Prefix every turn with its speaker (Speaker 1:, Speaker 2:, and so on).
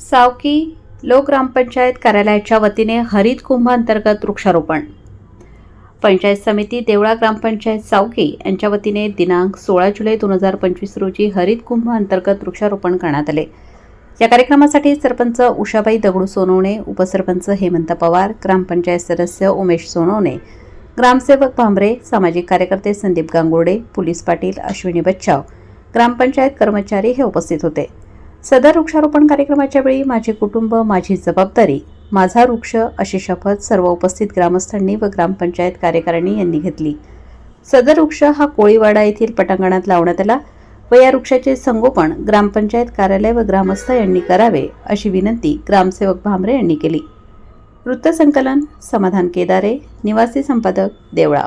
Speaker 1: सावकी लोक ग्रामपंचायत कार्यालयाच्या वतीने हरित कुंभ अंतर्गत वृक्षारोपण. पंचायत समिती देवळा ग्रामपंचायत सावकी यांच्या वतीने दिनांक सोळा जुलै दोन हजार पंचवीस रोजी हरित कुंभ अंतर्गत वृक्षारोपण करण्यात आले. या कार्यक्रमासाठी सरपंच उषाबाई दगडू सोनवणे उपसरपंच हेमंत पवार ग्रामपंचायत सदस्य उमेश सोनवणे ग्रामसेवक भांबरे सामाजिक कार्यकर्ते संदीप गांगुर्डे पोलीस पाटील अश्विनी बच्चाव ग्रामपंचायत कर्मचारी हे उपस्थित होते. सदर वृक्षारोपण कार्यक्रमाच्या वेळी माझे कुटुंब माझी जबाबदारी माझा वृक्ष अशी शपथ सर्व उपस्थित ग्रामस्थांनी व ग्रामपंचायत कार्यकारिणी यांनी घेतली. सदर वृक्ष हा कोळीवाडा येथील पटांगणात लावण्यात आला व या वृक्षाचे संगोपन ग्रामपंचायत कार्यालय व ग्रामस्थ यांनी करावे अशी विनंती ग्रामसेवक भामरे यांनी केली. वृत्तसंकलन समाधान केदारे निवासी संपादक देवळा.